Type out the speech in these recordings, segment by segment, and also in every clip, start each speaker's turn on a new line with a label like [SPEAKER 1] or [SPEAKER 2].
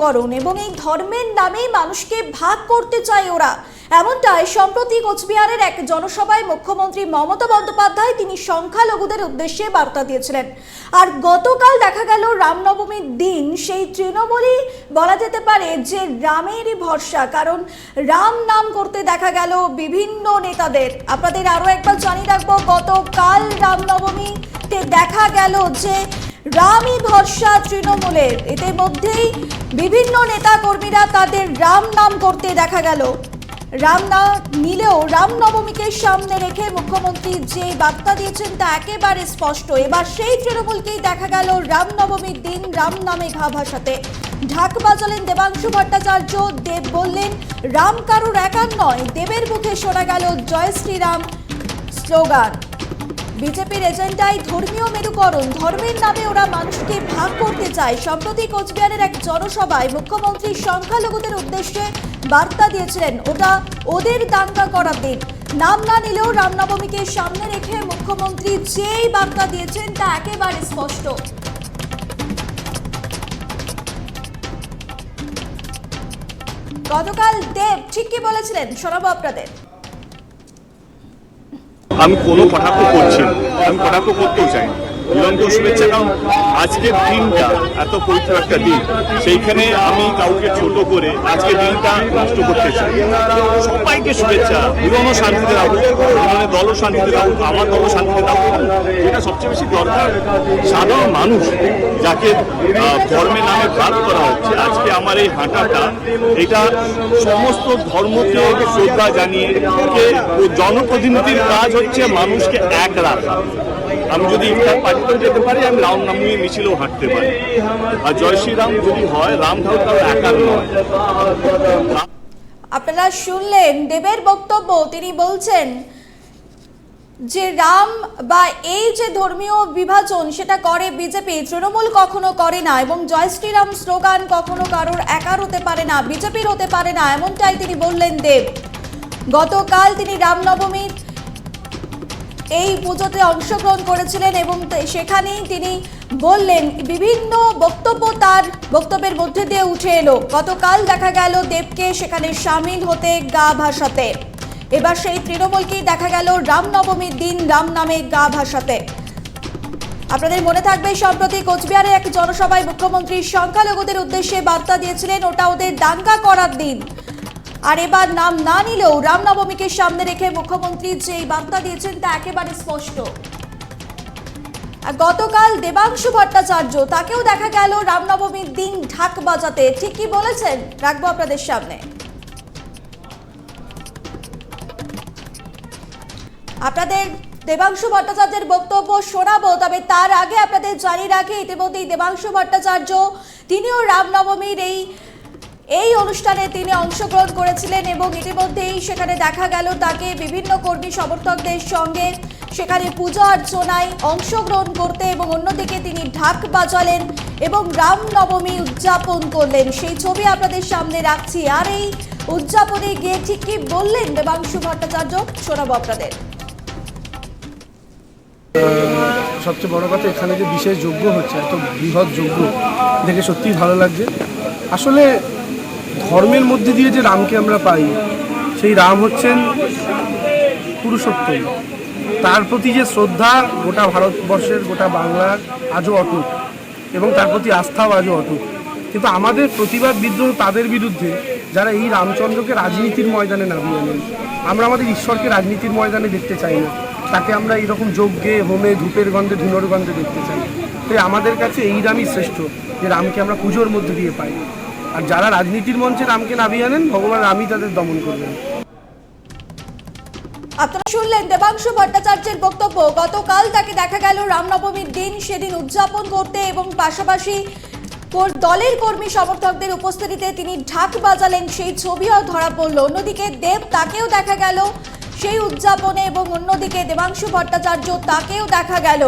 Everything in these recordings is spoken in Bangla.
[SPEAKER 1] করণ এবং এই ধর্মের নামেই মানুষকে ভাগ করতে চায় ওরা। এমনটাই সম্প্রতি কোচবিহারের এক জনসভায় মুখ্যমন্ত্রী মমতা বন্দ্যোপাধ্যায় তিনি সংখ্যালঘুদের উদ্দেশ্যে বার্তা দিয়েছিলেন। আর গতকাল দেখা গেল রামনবমীর দিন, সেই তৃণমূলই বলা যেতে পারে যে রামেরই ভরসা, কারণ রাম নাম করতে দেখা গেল বিভিন্ন নেতাদের। আপনাদের আরও একবার জানিয়ে রাখব, গতকাল রামনবমীতে দেখা গেল যে রামই ভরসা তৃণমূলের। এতে মধ্যেই বিভিন্ন নেতা কর্মীরা তাদের রাম নাম করতে দেখা গেল। রাম না নিলেও রামনবমীকে সামনে রেখে মুখ্যমন্ত্রী যে বার্তা দিয়েছেন তা একেবারে স্পষ্ট। এবার সেই তৃণমূলকেই দেখা গেল রামনবমীর দিন রাম নামে ঘা ভাসাতে। ঢাক বাজালেন দেবাংশু ভট্টাচার্য, দেব বললেন, রাম কারুর একার নয়, দেবের মুখে শোনা গেল জয় শ্রীরাম স্লোগান। বিজেপির এজেন্ডায় ধর্মীয় মেরুকরণ, ধর্মের নামে ওরা মানুষকে ভাগ করতে চায়। সম্প্রতি কোচবিহারের এক জনসভায় মুখ্যমন্ত্রী সংখ্যালঘুদের উদ্দেশ্যে বার্তা দিয়েছিলেন, ওটা ওদের দাঙ্গা করার দিন। নাম না নিলেও রামনবমীকে সামনে রেখে মুখ্যমন্ত্রী যেই বার্তা দিয়েছেন তা একেবারে স্পষ্ট। গতকাল দেব ঠিক কি বলেছিলেন শোনাবো আপনাদের।
[SPEAKER 2] আমি কোনো কটাক্ষ করছি না। আমি কটাক্ষ করতেও চাই না। মিলনকে শুভেচ্ছা, কারণ আজকের দিনটা এত পবিত্র একটা দিন। সেইখানে আমি কাউকে ছোট করে আজকে দিনটা নষ্ট করতে চাই। সবাইকে শুভেচ্ছা মিলনও শান্তিতে রাখুক মিলনের দলও শান্তিতে রাখুক আমার দলও শান্তিতে রাখুক যেটা সবচেয়ে বেশি দরকার, সাধারণ মানুষ যাকে ধর্মের নামে ভাগ করা হচ্ছে, আজকে আমার এই হাঁটাটা, এটা সমস্ত ধর্মকে শ্রদ্ধা জানিয়ে জনপ্রতিনিধির কাজ হচ্ছে মানুষকে এক রাখা। আমি যদি ইফতার পার্টিতেও যেতে পারি, আমি রাম নামিয়ে মিছিলেও হাঁটতে পারি। আর জয় শ্রীরাম যদি হয়, রাম ঠাকুর কারও একার নয়।
[SPEAKER 1] আপনারা শুনলেন দেবের বক্তব্য, তিনি বলছেন যে রাম বা এই যে ধর্মীয় বিভাজন, সেটা করে বিজেপি, তৃণমূল কখনো করে না এবং জয় শ্রীরাম স্লোগান কখনো কারোর একার হতে পারে না, বিজেপির হতে পারে না, এমনটাই তিনি বললেন দেব। গতকাল তিনি রামনবমীর এই পুজোতে অংশগ্রহণ করেছিলেন এবং সেখানেই তিনি বললেন, বিভিন্ন বক্তব্য তার বক্তব্যের মধ্যে দিয়ে উঠে এলো। গতকাল দেখা গেল দেবকে সেখানে সামিল হতে গা ভাসাতে। এবার সেই তৃণমূলকেই দেখা গেল রামনবমীর দিন রাম নামে গা ভাসাতে। আপনাদের মনে থাকবে, সম্প্রতি কোচবিহারে এক জনসভায় মুখ্যমন্ত্রী সংখ্যালঘুদের উদ্দেশ্যে বার্তা দিয়েছিলেন, ওটা ওদের দাঙ্গা করার দিন। আর এবার নাম না নিলেও রামনবমীকে সামনে রেখে মুখ্যমন্ত্রী যে এই বার্তা দিয়েছেন তা একেবারে স্পষ্ট। গতকাল দেবাংশু ভট্টাচার্য, তাকেও দেখা গেল রামনবমীর দিন ঢাক বাজাতে। ঠিক কি বলেছেন, রাখব আপনাদের সামনে। আপনাদের দেবাংশু ভট্টাচার্যের বক্তব্য শোনাবো, তবে তার আগে আপনাদের জানিয়ে রাখি, ইতিমধ্যেই দেবাংশু ভট্টাচার্য, তিনিও রামনবমীর এই এই অনুষ্ঠানে তিনি অংশগ্রহণ করেছিলেন এবং ইতিমধ্যেই সেখানে দেখা গেল তাকে বিভিন্ন কর্মী সমর্থকদের সঙ্গে সেখানে পূজা অর্চনায় অংশগ্রহণ করতে এবং অন্যদিকে তিনি ঢাক বাজালেন এবং রামনবমী উদযাপন করলেন। সেই ছবি আপনাদের সামনে রাখছি। আর এই উদযাপনে গিয়ে ঠিক কি বললেন দেবাংশু ভট্টাচার্য? শোনাবো আপনাদের।
[SPEAKER 3] সবচেয়ে বড় কথা, এখানে যে বিশেষ যোগ্য হচ্ছে, এত বৃহৎ যোগ্য দেখে সত্যিই ভালো লাগছে। আসলে ধর্মের মধ্যে দিয়ে যে রামকে আমরা পাই, সেই রাম হচ্ছেন পুরুষোত্তম। তার প্রতি যে শ্রদ্ধা গোটা ভারতবর্ষের, গোটা বাংলার আজও অটুট এবং তার প্রতি আস্থাও আজও অটুট। কিন্তু আমাদের প্রতিবাদ বিদ্রোহ তাদের বিরুদ্ধে, যারা এই রামচন্দ্রকে রাজনীতির ময়দানে নামিয়ে আনেন। আমরা আমাদের ঈশ্বরকে রাজনীতির ময়দানে দেখতে চাই না। তাকে আমরা এইরকম যজ্ঞে, হোমে, ধূপের গন্ধে ধুনোর গন্ধে দেখতে চাই তাই আমাদের কাছে এই রামই শ্রেষ্ঠ, যে রামকে আমরা পুজোর মধ্যে দিয়ে পাই। আর যারা রাজনীতির মঞ্চে রামকে নামিয়ে আনেন, ভগবান রামই তাদের দমন করবেন।
[SPEAKER 1] আপনারা শুনলেন দেবাংশু ভট্টাচার্যের বক্তব্য। গতকাল তাকে দেখা গেল রামনবমীর দিন, সেদিন উদযাপন করতে এবং পাশাপাশি দলের কর্মী সমর্থকদের উপস্থিতিতে তিনি ঢাক বাজালেন, সেই ছবিও ধরা পড়ল। অন্যদিকে দেব তাকেও দেখা গেল সেই উদযাপনে এবং অন্যদিকে দেবাংশু ভট্টাচার্য তাকেও দেখা গেল।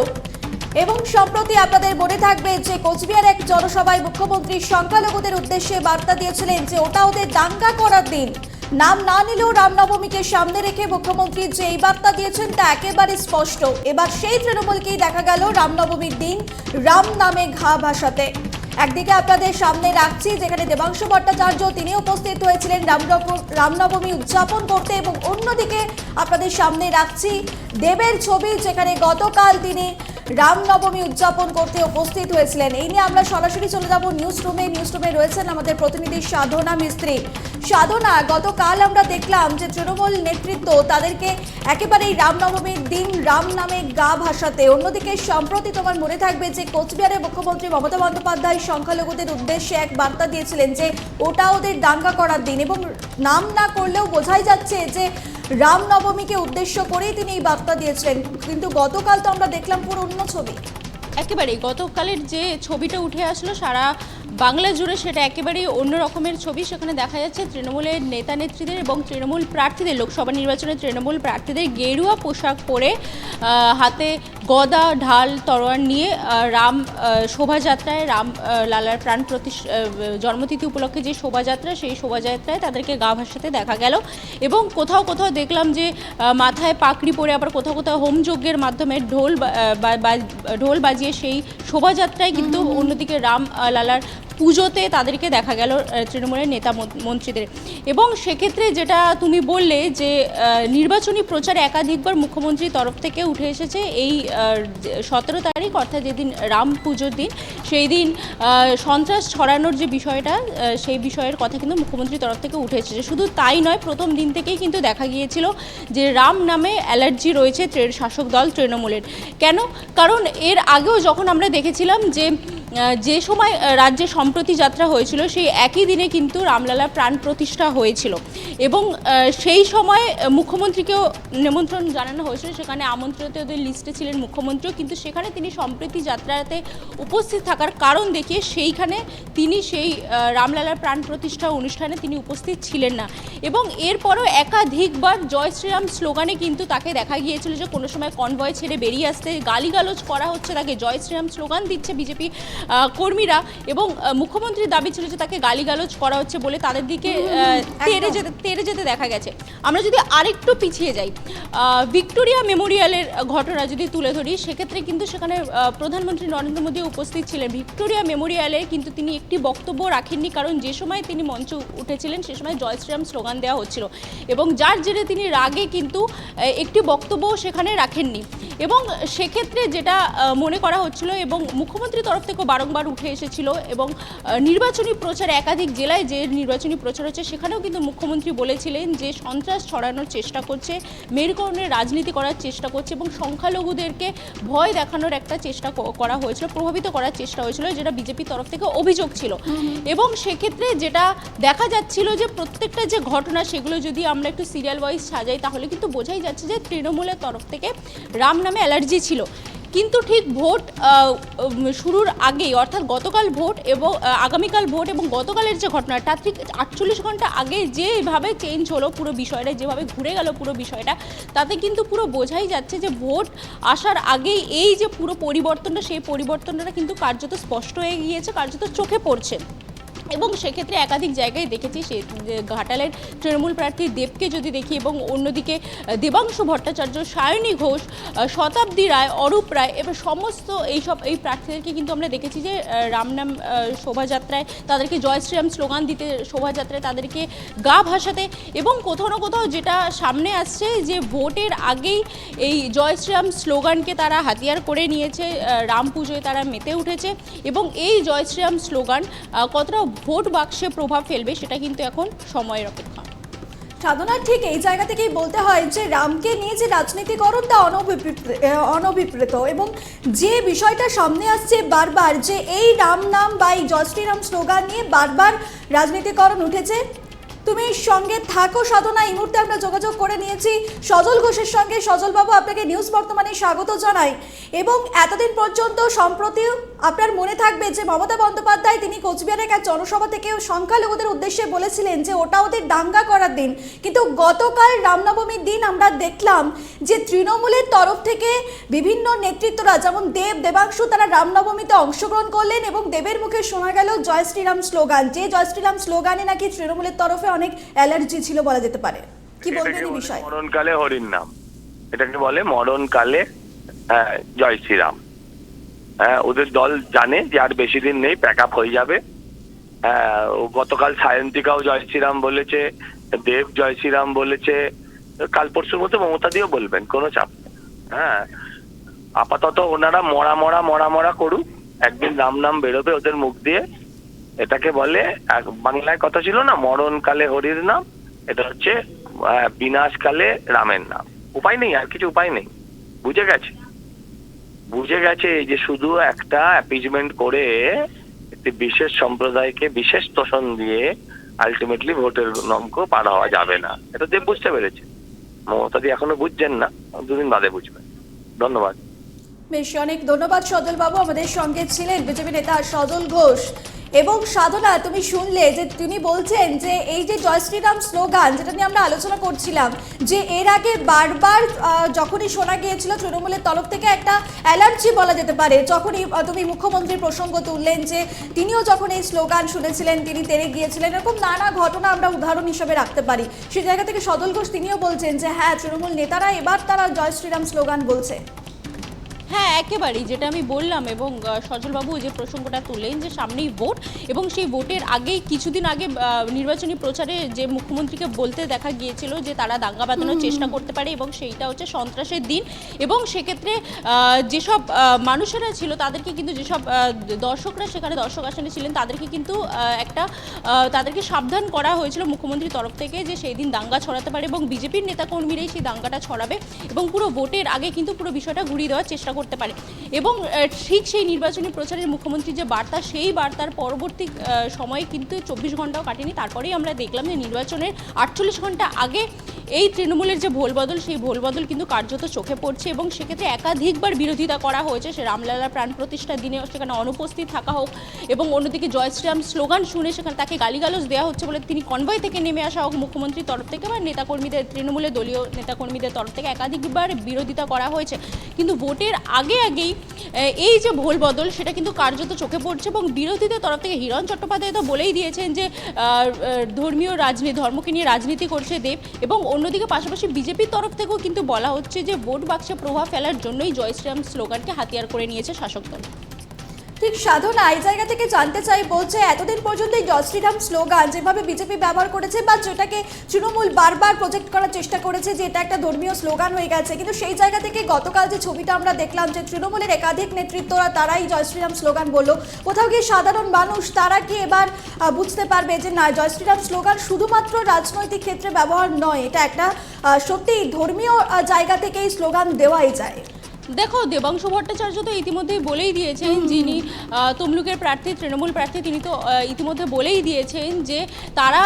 [SPEAKER 1] এবং সম্প্রতি আপনাদের মনে থাকবে যে কোচবিহার এক জনসভায় মুখ্যমন্ত্রী সংখ্যালঘুদের উদ্দেশ্যে বার্তা দিয়েছিলেন যে ওটা ওদের দাঙ্গা করার দিন। নাম না নিলেও রামনবমীকে সামনে রেখে মুখ্যমন্ত্রী যে এই বার্তা দিয়েছেন তা একেবারে স্পষ্ট। এবার সেই তৃণমূলকেই দেখা গেল রামনবমীর দিন রাম নামে ঘা ভাসাতে। একদিকে আপনাদের সামনে রাখছি, যেখানে দেবাংশু ভট্টাচার্য তিনি উপস্থিত হয়েছিলেন রামনব- রামনবমী উদযাপন করতে এবং অন্যদিকে আপনাদের সামনে রাখছি দেবের ছবি, যেখানে গতকাল তিনি রামনবমী উদযাপন করতে উপস্থিত হয়েছিলেন। এই নিয়ে আমরা সরাসরি চলে যাব নিউজ রুমে নিউজ রুমে রয়েছেন আমাদের প্রতিনিধি সাধনা মিস্ত্রি। সাধনা, গতকাল আমরা দেখলাম যে তৃণমূল নেতৃত্ব তাদেরকে একেবারে এই রামনবমীর দিন রাম নামে গা ভাসাতে। অন্যদিকে সম্প্রতি তোমার মনে থাকবে যে কোচবিহারের মুখ্যমন্ত্রী মমতা বন্দ্যোপাধ্যায় সংখ্যালঘুদের উদ্দেশ্যে এক বার্তা দিয়েছিলেন যে ওটা ওদের দাঙ্গা করার দিন এবং নাম না করলেও বোঝাই যাচ্ছে যে রামনবমীকে উদ্দেশ্য করেই তিনি এই বার্তা দিয়েছিলেন। কিন্তু গতকাল তো আমরা দেখলাম পুরো অন্য ছবি।
[SPEAKER 4] একেবারেই গতকালের যে ছবিটা উঠে আসলো, সারা বাংলা জুড়ে সেটা একেবারেই অন্য রকমের ছবি। সেখানে দেখা যাচ্ছে তৃণমূলের নেতা নেত্রীদের এবং তৃণমূল প্রার্থীদের লোকসভা নির্বাচনে তৃণমূল প্রার্থীদের গেরুয়া পোশাক পরে হাতে গদা ঢাল তরোয়ার নিয়ে রাম শোভাযাত্রায় রাম লালার প্রাণ প্রতিষ আহ, জন্মতিথি উপলক্ষে যে শোভাযাত্রা সেই শোভাযাত্রায় তাদেরকে গা ভাসাতে দেখা গেল। এবং কোথাও কোথাও দেখলাম যে মাথায় পাকড়ি পরে আবার কোথাও কোথাও হোমযজ্ঞের মাধ্যমে ঢোল ঢোল বাজিয়ে সেই শোভাযাত্রায় কিন্তু অন্যদিকে রাম লালার পুজোতে তাদেরকে দেখা গেল তৃণমূলের নেতা মন- মন্ত্রীদের। এবং সেক্ষেত্রে যেটা তুমি বললে যে নির্বাচনী প্রচারে একাধিকবার মুখ্যমন্ত্রীর তরফ থেকে উঠে এসেছে। এই সতেরো তারিখ, অর্থাৎ যেদিন রাম পুজোর দিন, সেই দিন সন্ত্রাস ছড়ানোর যে বিষয়টা সেই বিষয়ের কথা কিন্তু মুখ্যমন্ত্রীর তরফ থেকে উঠে এসেছে। শুধু তাই নয়, প্রথম দিন থেকেই কিন্তু দেখা গিয়েছিল যে রাম নামে অ্যালার্জি রয়েছে শাসক দল তৃণমূলের। কেন? কারণ এর আগেও যখন আমরা দেখেছিলাম যে যে সময় রাজ্যে সম্প্রতি যাত্রা হয়েছিল, সেই একই দিনে কিন্তু রামলালা প্রাণ প্রতিষ্ঠা হয়েছিল। এবং সেই সময় মুখ্যমন্ত্রীকেও নিমন্ত্রণ জানানো হয়েছিল। সেখানে আমন্ত্রিতদের লিস্টে ছিলেন মুখ্যমন্ত্রীও কিন্তু সেখানে তিনি সম্প্রতি যাত্রাতে উপস্থিত থাকার কারণ দেখিয়ে সেইখানে তিনি সেই রামলালার প্রাণ প্রতিষ্ঠা অনুষ্ঠানে তিনি উপস্থিত ছিলেন না। এবং এরপরও একাধিকবার জয় শ্রীরাম স্লোগানে কিন্তু তাকে দেখা গিয়েছিল যে কোনো সময় কনভয় ছেড়ে বেরিয়ে আসতে গালিগালোচ করা হচ্ছে তাকে। জয় শ্রীরাম স্লোগান দিচ্ছে বিজেপি কর্মীরা এবং মুখ্যমন্ত্রীর দাবি ছিল যে তাকে গালিগালোচ করা হচ্ছে বলে তাদের দিকে তেড়ে যেতে তেড়ে যেতে দেখা গেছে। আমরা যদি আরেকটু পিছিয়ে যাই ভিক্টোরিয়া মেমোরিয়ালের ঘটনা যদি তুলে ধরি সেক্ষেত্রে কিন্তু সেখানে প্রধানমন্ত্রী নরেন্দ্র মোদী উপস্থিত ছিলেন। ভিক্টোরিয়া মেমোরিয়ালে কিন্তু তিনি একটি বক্তব্য রাখেননি কারণ যে সময় তিনি মঞ্চে উঠেছিলেন সে সময় জয় শ্রীরাম স্লোগান দেওয়া হচ্ছিল। এবং যার জেরে তিনি রাগে কিন্তু একটি বক্তব্য সেখানে রাখেননি। এবং সেক্ষেত্রে যেটা মনে করা হচ্ছিল এবং মুখ্যমন্ত্রীর তরফ থেকেও বারংবার উঠে এসেছিল এবং নির্বাচনী প্রচার একাধিক জেলায় যে নির্বাচনী প্রচার হচ্ছে সেখানেও কিন্তু মুখ্যমন্ত্রী বলেছিলেন যে সন্ত্রাস ছড়ানোর চেষ্টা করছে মেরুকরণের রাজনীতি করার চেষ্টা করছে এবং সংখ্যালঘুদেরকে ভয় দেখানোর একটা চেষ্টা করা হয়েছিল প্রভাবিত করার চেষ্টা হয়েছিল যেটা বিজেপির তরফ থেকে অভিযোগ ছিল। এবং সেক্ষেত্রে যেটা দেখা যাচ্ছিল যে প্রত্যেকটা যে ঘটনা সেগুলো যদি আমরা একটু সিরিয়াল ওয়াইজ সাজাই তাহলে কিন্তু বোঝাই যাচ্ছে যে তৃণমূলের তরফ থেকে রাম নামে অ্যালার্জি ছিল। কিন্তু ঠিক ভোট শুরুর আগেই, অর্থাৎ গতকাল ভোট এবং আগামীকাল ভোট এবং গতকালের যে ঘটনা, তার ঠিক আটচল্লিশ ঘণ্টা আগে যেভাবে চেঞ্জ হলো পুরো বিষয়টা, যেভাবে ঘুরে গেল পুরো বিষয়টা, তাতে কিন্তু পুরো বোঝাই যাচ্ছে যে ভোট আসার আগেই এই যে পুরো পরিবর্তনটা, সেই পরিবর্তনটা কিন্তু কার্যত স্পষ্ট হয়ে গিয়েছে, কার্যত চোখে পড়ছে। এবং সেক্ষেত্রে একাধিক জায়গায় দেখেছি সে ঘাটালের তৃণমূল প্রার্থী দেবকে যদি দেখি এবং অন্যদিকে দেবাংশু ভট্টাচার্য, সায়নী ঘোষ শতাব্দী রায়, অরূপ রায়, এবার সমস্ত এইসব, এই প্রার্থীদেরকে কিন্তু আমরা দেখেছি যে রামনাম শোভাযাত্রায় তাদেরকে জয় শ্রীরাম স্লোগান দিতে, শোভাযাত্রায় তাদেরকে গা ভাসাতে এবং কোথাও না কোথাও যেটা সামনে আসছে যে ভোটের আগেই এই জয় শ্রীরাম স্লোগানকে তারা হাতিয়ার করে নিয়েছে রাম পুজোয় তারা মেতে উঠেছে এবং এই জয় শ্রীরাম স্লোগান কতটা ভোট বাক্সে প্রভাব ফেলবে, সেটা কিন্তু এখন সময়ের অপেক্ষা।
[SPEAKER 1] সাধনা, ঠিক এই জায়গা থেকেই বলতে হয় যে রামকে নিয়ে যে রাজনীতিকরণ, তা অনভিপ্রেত এবং যে বিষয়টা সামনে আসছে বারবার যে এই রাম নাম বা এই জয় শ্রীরাম স্লোগান নিয়ে বারবার রাজনীতিকরণ উঠেছে তুমি সঙ্গে থাকো সাধনা, এই মুহূর্তে আমরা যোগাযোগ করে নিয়েছি সজল ঘোষের সঙ্গে। সজল বাবু আপনাকে নিউজ বর্তমানে স্বাগত জানাই। এবং এতদিন পর্যন্ত সম্প্রতি আপনার মনে থাকবে যে মমতা বন্দ্যোপাধ্যায় তিনি কোচবিহারের এক জনসভা থেকে সংখ্যালঘুদের উদ্দেশ্যে বলেছিলেন যে ওটা ওদের দাঙ্গা করার দিন। কিন্তু গতকাল রামনবমীর দিন আমরা দেখলাম যে তৃণমূলের তরফ থেকে বিভিন্ন নেতৃত্বরা, যেমন দেব, দেবাংশু, তারা রামনবমীতে অংশগ্রহণ করলেন এবং দেবের মুখে শোনা গেল জয় শ্রীরাম স্লোগান। যে জয় শ্রীরাম স্লোগানে নাকি তৃণমূলের তরফে অনেক অ্যালার্জি ছিল বলা যেতে পারে। কি বলবেন এই বিষয়ে?
[SPEAKER 5] মরণকালে হরির নাম। এটাকে বলে মরণকালে হ্যাঁ, জয় শ্রীরাম। হ্যাঁ ওদের দল জানে যে আর বেশি দিন নেই প্যাক আপ হয়ে যাবে। হ্যাঁ গতকাল সায়ন্তিকাও জয় শ্রীরাম বলেছে দেব জয় শ্রীরাম বলেছে কাল পরশুর মধ্যে মমতা দিয়েও বলবেন কোনো চাপ নেই। হ্যাঁ আপাতত ওনারা মরা মরা মরা মরা করুক একদিন রাম নাম বেরোবে ওদের মুখ দিয়ে। এটাকে বলে বাংলায় কথা ছিল না মরণকালে হরির নাম এটা হচ্ছে আহ, বিনাশকালে রামের নাম। উপায় নেই আর কিছু উপায় নেই। বুঝে গেছে? বুঝে গেছে যে শুধু একটা অ্যাপিজমেন্ট করে একটি বিশেষ সম্প্রদায়কে বিশেষ তোষণ দিয়ে আলটিমেটলি ভোটের নঙ্ক পার হওয়া যাবে না। এটা দেব বুঝতে পেরেছে। মমতা দি এখনও বুঝছেন না দুদিন বাদে বুঝবেন। ধন্যবাদ।
[SPEAKER 1] বেশ অনেক ধন্যবাদ সজল বাবু আমাদের সঙ্গে ছিলেন বিজেপি নেতা সজল ঘোষ। এবং সাধনা, তুমি শুনলে যে তিনি বলছেন যে এই যে জয় শ্রীরাম স্লোগান যেটা নিয়ে আমরা আলোচনা করছিলাম, যে এর আগে বারবার যখনই শোনা গিয়েছিল তৃণমূলের তরফ থেকে একটা অ্যালার্জি বলা যেতে পারে, যখনই তুমি মুখ্যমন্ত্রীর প্রসঙ্গ তুললেন যে তিনিও যখন এই স্লোগান শুনেছিলেন, তিনি তেরে গিয়েছিলেন, এরকম নানা ঘটনা আমরা উদাহরণ হিসেবে রাখতে পারি। সেই জায়গা থেকে সদল ঘোষ তিনিও বলছেন যে হ্যাঁ তৃণমূল নেতারা এবার তারা জয় শ্রীরাম স্লোগান বলছে।
[SPEAKER 4] হ্যাঁ একেবারেই। যেটা আমি বললাম এবং সজলবাবু যে প্রসঙ্গটা তুললেন যে সামনেই ভোট এবং সেই ভোটের আগেই কিছুদিন আগে নির্বাচনী প্রচারে যে মুখ্যমন্ত্রীকে বলতে দেখা গিয়েছিল যে তারা দাঙ্গা বাঁধানোর চেষ্টা করতে পারে এবং সেইটা হচ্ছে সন্ত্রাসের দিন এবং সেক্ষেত্রে যেসব মানুষেরা ছিল তাদেরকে কিন্তু যেসব দর্শকরা সেখানে দর্শক আসনে ছিলেন তাদেরকে কিন্তু একটা তাদেরকে সাবধান করা হয়েছিল মুখ্যমন্ত্রীর তরফ থেকে যে সেই দিন দাঙ্গা ছড়াতে পারে এবং বিজেপির নেতাকর্মীরাই সেই দাঙ্গাটা ছড়াবে এবং পুরো ভোটের আগে কিন্তু পুরো বিষয়টা ঘুরিয়ে দেওয়ার চেষ্টা করতে পারে। এবং ঠিক সেই নির্বাচনী প্রচারের মুখ্যমন্ত্রী যে বার্তা, সেই বার্তার পরবর্তী সময়ে কিন্তু চব্বিশ ঘন্টাও কাটেনি। তারপরেই আমরা দেখলাম যে নির্বাচনের আটচল্লিশ ঘণ্টা আগে এই তৃণমূলের যে ভোলবদল, সেই ভোলবদল কিন্তু কার্যত চোখে পড়ছে এবং সেক্ষেত্রে একাধিকবার বিরোধিতা করা হয়েছে। সে রামলালা প্রাণ প্রতিষ্ঠার দিনে সেখানে অনুপস্থিত থাকা হোক এবং অন্যদিকে জয় শ্রীরাম স্লোগান শুনে সেখানে তাকে গালিগালজ দেওয়া হচ্ছে বলে তিনি কনভয় থেকে নেমে আসা হোক মুখ্যমন্ত্রীর তরফ থেকে বা নেতাকর্মীদের, তৃণমূলের দলীয় নেতাকর্মীদের তরফ থেকে একাধিকবার বিরোধিতা করা হয়েছে। কিন্তু ভোটের আগে আগেই এই যে ভোল বদল সেটা কিন্তু কার্যত চোখে পড়ছে এবং বিরোধীদের তরফ থেকে হিরণ চট্টোপাধ্যায় তো বলেই দিয়েছেন যে ধর্মীয় রাজনীতি, ধর্মকে নিয়ে রাজনীতি করছে দেব এবং অন্যদিকে পাশাপাশি বিজেপির তরফ থেকেও কিন্তু বলা হচ্ছে যে ভোট বাক্সে প্রভাব ফেলার জন্যই জয় শ্রীরাম স্লোগানকে হাতিয়ার করে নিয়েছে শাসক দল
[SPEAKER 1] ঠিক সাধনা এই জায়গা থেকে জানতে চাই, বলছে এতদিন পর্যন্ত এই জয় শ্রীরাম স্লোগান যেভাবে বিজেপি ব্যবহার করেছে বা যেটাকে তৃণমূল বারবার প্রজেক্ট করার চেষ্টা করেছে যে এটা একটা ধর্মীয় স্লোগান হয়ে গেছে, কিন্তু সেই জায়গা থেকে গতকাল যে ছবিটা আমরা দেখলাম যে তৃণমূলের একাধিক নেতৃত্বরা তারাই জয় শ্রীরাম স্লোগান বলল। কোথাও গিয়ে সাধারণ মানুষ, তারা কি এবার বুঝতে পারবে যে না জয় শ্রীরাম স্লোগান শুধুমাত্র রাজনৈতিক ক্ষেত্রে ব্যবহার নয়, এটা একটা সত্যি ধর্মীয় জায়গা থেকে এই স্লোগান দেওয়াই যায়।
[SPEAKER 4] দেখো দেবাংশু ভট্টাচার্য তো ইতিমধ্যেই বলেই দিয়েছেন যিনি তমলুকের প্রার্থী তৃণমূল প্রার্থী তিনি তো ইতিমধ্যে বলেই দিয়েছেন যে তারা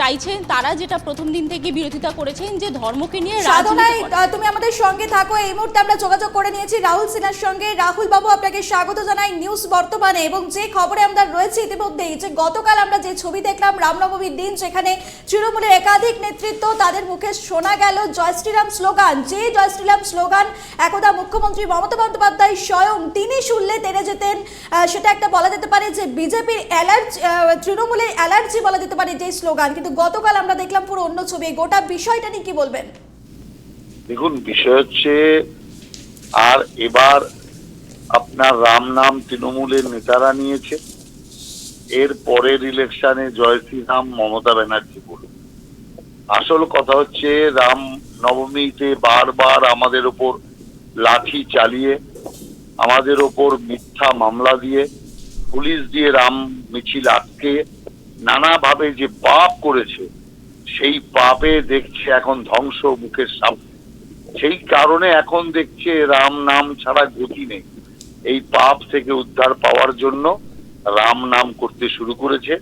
[SPEAKER 4] চাইছেন তারা যেটা প্রথম দিন থেকে বিরোধিতা করেছেন যে ধর্মকে নিয়ে
[SPEAKER 1] সাধনায়
[SPEAKER 4] রাজনীতি
[SPEAKER 1] তুমি আমাদের সঙ্গে থাকো। এই মুহূর্তে আমরা যোগাযোগ করে নিয়েছি রাহুল সিনহার সঙ্গে। রাহুল বাবু আপনাকে স্বাগত জানাই নিউজ বর্তমানে এবং যে খবরে আমরা রয়েছে ইতিমধ্যেই যে গতকাল আমরা যে ছবি দেখলাম রামনবমীর দিন সেখানে তৃণমূলের একাধিক নেতৃত্ব তাদের মুখে শোনা গেল জয় শ্রীরাম স্লোগান। যে জয় শ্রীরাম স্লোগান একদা মুখ্যমন্ত্রী মমতা বন্দ্যোপাধ্যায় স্বয়ং তিনি শুনলে তেরে যেতেন। সেটা একটা বলা যেতে পারে যে বিজেপির অ্যালার্জি তৃণমূলের অ্যালার্জি বলা যেতে পারে যে স্লোগান। কিন্তু গতকাল আমরা দেখলাম পুরো অন্য ছবি। গোটা বিষয়টা নিয়ে কি বলবেন?
[SPEAKER 6] দেখুন, বিষয় হচ্ছে, আর এবার আপনার রাম নাম তৃণমূলের নেতারা নিয়েছে। এর পরের ইলেকশনে জয় শ্রীরাম, মমতা ব্যানার্জি বলুন। আসল কথা হচ্ছে, রাম নবমীতে বারবার আমাদের ওপর লাঠি চালিয়ে আমাদের ওপর মিথ্যা মামলা দিয়ে পুলিশ দিয়ে রাম মিছিল আটকে নানাভাবে যে পাপ করেছে, সেই পাপে দেখছে এখন ধ্বংস মুখের সামনে। সেই কারণে এখন দেখছে রাম নাম ছাড়া গতি নেই। এই পাপ থেকে উদ্ধার পাওয়ার জন্য রাম নাম করতে শুরু করেছে।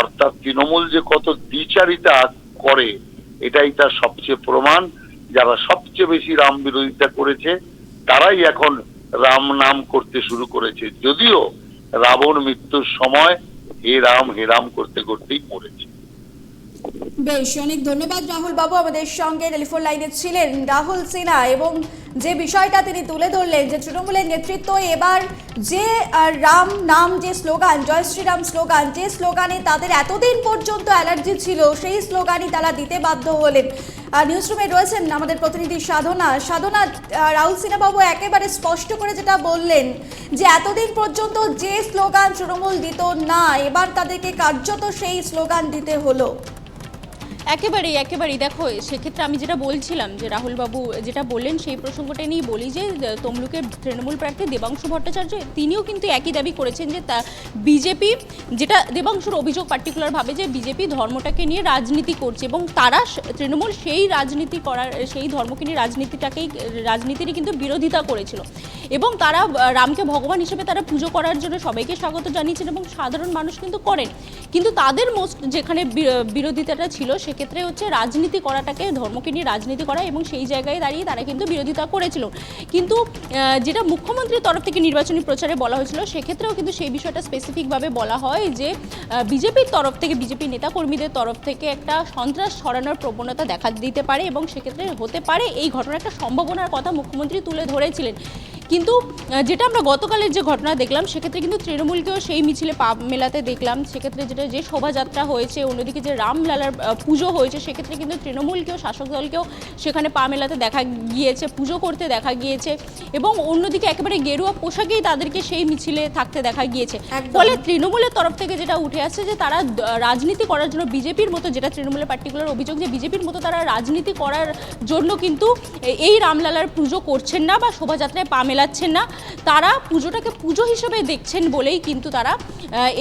[SPEAKER 6] অর্থাৎ তৃণমূল যে কত দ্বিচারিতা করে, এটাই তার সবচেয়ে প্রমাণ। যারা সবচেয়ে বেশি রাম বিরোধিতা করেছে তারাই এখন রাম নাম করতে শুরু করেছে। যদিও রাবণ মৃত্যুর সময় হে রাম হে রাম করতে করতেই মরেছে।
[SPEAKER 1] বেশ, অনেক ধন্যবাদ রাহুল বাবু আমাদের সঙ্গে। টেলিফোন লাইনে ছিলেন রাহুল সিনহা এবং যে বিষয়টা তিনি তুলে ধরলেন যে তৃণমূলের নেতৃত্ব এবার যে রাম নাম যে স্লোগান, জয় শ্রীরাম স্লোগান, যে স্লোগানে তাদের এতদিন পর্যন্ত অ্যালার্জি ছিল, সেই স্লোগানই তারা দিতে বাধ্য হলেন। নিউজ রুমে রয়েছেন আমাদের প্রতিনিধি সাধনা। সাধনা রাহুল সিনহাবাবু একেবারে স্পষ্ট করে যেটা বললেন যে এতদিন পর্যন্ত যে স্লোগান তৃণমূল দিত না, এবার তাদেরকে কার্যত সেই স্লোগান দিতে হলো।
[SPEAKER 4] একেবারেই একেবারেই। দেখো, সেক্ষেত্রে আমি যেটা বলছিলাম যে রাহুলবাবু যেটা বললেন সেই প্রসঙ্গটা নিয়ে বলি যে তমলুকের তৃণমূল প্রার্থী দেবাংশু ভট্টাচার্য, তিনিও কিন্তু একই দাবি করেছেন যে তা বিজেপি যেটা দেবাংশুর অভিযোগ পার্টিকুলারভাবে যে বিজেপি ধর্মটাকে নিয়ে রাজনীতি করছে এবং তারা তৃণমূল সেই রাজনীতি করার, সেই ধর্মকে নিয়ে রাজনীতিটাকেই, রাজনীতিরই কিন্তু বিরোধিতা করেছিল। এবং তারা রামকে ভগবান হিসেবে তারা পুজো করার জন্য সবাইকে স্বাগত জানিয়েছেন এবং সাধারণ মানুষ কিন্তু করেন। কিন্তু তাদের মোস্ট যেখানে বিরোধিতাটা ছিল, সেক্ষেত্রে হচ্ছে রাজনীতি করাটাকে, ধর্মকে নিয়ে রাজনীতি করা এবং সেই জায়গায় দাঁড়িয়ে তারা কিন্তু বিরোধিতা করেছিল। কিন্তু যেটা মুখ্যমন্ত্রীর তরফ থেকে নির্বাচনী প্রচারে বলা হয়েছিল, সেক্ষেত্রেও কিন্তু সেই বিষয়টা স্পেসিফিকভাবে বলা হয় যে বিজেপির তরফ থেকে, বিজেপি নেতাকর্মীদের তরফ থেকে একটা সন্ত্রাস ছড়ানোর প্রবণতা দেখা দিতে পারে এবং সেক্ষেত্রে হতে পারে। এই ঘটনার একটা সম্ভাবনার কথা মুখ্যমন্ত্রী তুলে ধরেছিলেন। কিন্তু যেটা আমরা গতকালের যে ঘটনা দেখলাম সেক্ষেত্রে কিন্তু তৃণমূলকেও সেই মিছিলে পা মেলাতে দেখলাম। সেক্ষেত্রে যেটা যে শোভাযাত্রা হয়েছে অন্যদিকে যে রামলালার পুজো হয়েছে সেক্ষেত্রে কিন্তু তৃণমূলকেও শাসক দলকেও সেখানে পা মেলাতে দেখা গিয়েছে পুজো করতে দেখা গিয়েছে এবং অন্যদিকে একেবারে গেরুয়া পোশাকেই তাদেরকে সেই মিছিলে থাকতে দেখা গিয়েছে। ফলে তৃণমূলের তরফ থেকে যেটা উঠে আসছে যে তারা রাজনীতি করার জন্য বিজেপির মতো যেটা তৃণমূলের পার্টিকুলার অভিযোগ যে বিজেপির মতো তারা রাজনীতি করার জন্য কিন্তু এই রামলালার পুজো করছেন না বা শোভাযাত্রায় পা মেলাচ্ছেন না, তারা পুজোটাকে পুজো হিসেবে দেখছেন বলেই কিন্তু তারা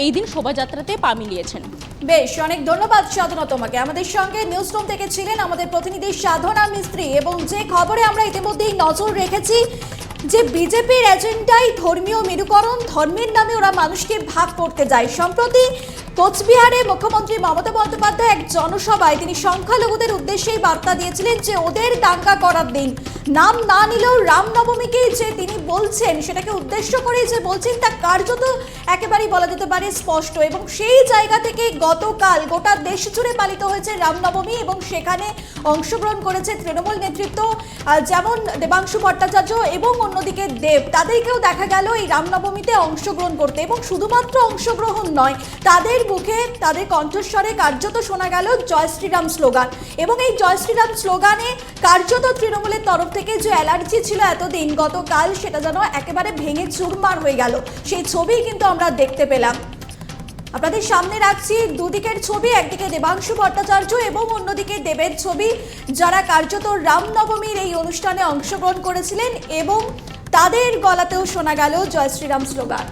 [SPEAKER 4] এই দিন শোভাযাত্রাতে পা মিলিয়েছেন।
[SPEAKER 1] বেশ, অনেক ধন্যবাদ সাধনা তোমাকে। আমাদের সঙ্গে নিউজ রুম থেকে ছিলেন আমাদের প্রতিনিধি সাধনা মিস্ত্রি এবং যে খবরে আমরা ইতিমধ্যেই নজর রেখেছি, যে বিজেপির এজেন্ডাই ধর্মীয় মেরুকরণ, ধর্মের নামে ওরা মানুষকে ভাগ করতে যায়। সম্প্রতি কোচবিহারে মুখ্যমন্ত্রী মমতা বন্দ্যোপাধ্যায় এক জনসভায় তিনি সংখ্যালঘুদের উদ্দেশ্যেই বার্তা দিয়েছিলেন যে ওদের দাঙ্গা করার দিন। নাম না নিলেও রামনবমীকেই যে তিনি বলছেন, সেটাকে উদ্দেশ্য করেই যে বলছেন, তা কার্যত একেবারেই বলা যেতে পারে স্পষ্ট। এবং সেই জায়গা থেকে গতকাল গোটা দেশ জুড়ে পালিত হয়েছে রামনবমী এবং সেখানে অংশগ্রহণ করেছে তৃণমূল নেতৃত্ব যেমন দেবাংশু ভট্টাচার্য এবং অন্যদিকে দেব। তাদেরকেও দেখা গেল এই রামনবমীতে অংশগ্রহণ করতে। এবং শুধুমাত্র অংশগ্রহণ নয়, তাদের মুখে তাদের কণ্ঠস্বরে কার্যত শোনা গেল জয় শ্রীরাম স্লোগান। এবং এই জয় শ্রীরাম স্লোগানে কার্যত তৃণমূলের তরফ থেকে যে অ্যালার্জি ছিল এতদিন, গতকাল সেটা যেন একেবারে ভেঙে চুরমার হয়ে গেল। সেই ছবি কিন্তু আমরা দেখতে পেলাম। আপনাদের সামনে রাখছি দুদিকের ছবি, একদিকে দেবাংশু ভট্টাচার্য এবং অন্যদিকে দেবের ছবি, যারা কার্যত রামনবমীর এই অনুষ্ঠানে অংশগ্রহণ করেছিলেন এবং তাদের গলাতেও শোনা গেল জয় শ্রীরাম স্লোগান।